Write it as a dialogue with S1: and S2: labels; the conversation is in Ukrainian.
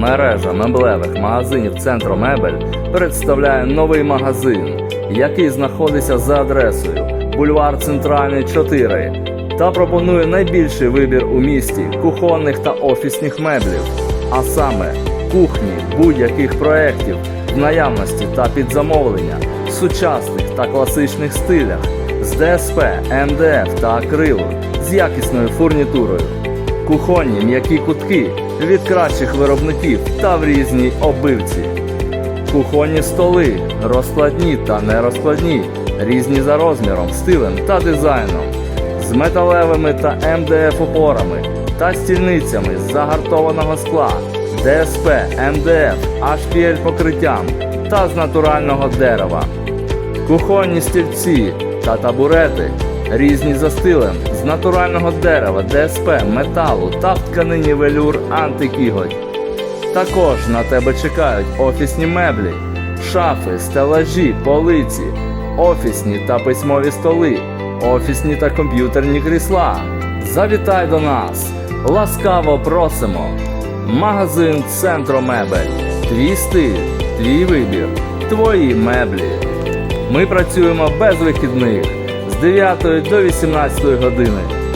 S1: Мережа меблевих магазинів Центро Мебель представляє новий магазин, який знаходиться за адресою Бульвар Центральний 4 та пропонує найбільший вибір у місті кухонних та офісних меблів, а саме кухні будь-яких проєктів в наявності та під замовлення сучасних та класичних стилях з ДСП, МДФ та акрилу з якісною фурнітурою кухонні м'які кутки від кращих виробників та в різній обивці. Кухонні столи, розкладні та нерозкладні, різні за розміром, стилем та дизайном, з металевими та МДФ опорами та стільницями з загартованого скла, ДСП, МДФ, HPL покриттям та з натурального дерева кухонні стільці та табурети, різні за стилем, з натурального дерева, ДСП, металу та тканині велюр антикіготь. Також на тебе чекають офісні меблі, шафи, стелажі, полиці, офісні та письмові столи, офісні та комп'ютерні крісла. Завітай до нас! Ласкаво просимо! Магазин Центро Мебель. Твій стиль, твій вибір, твої меблі. Ми працюємо без вихідних з 9 до 18 години.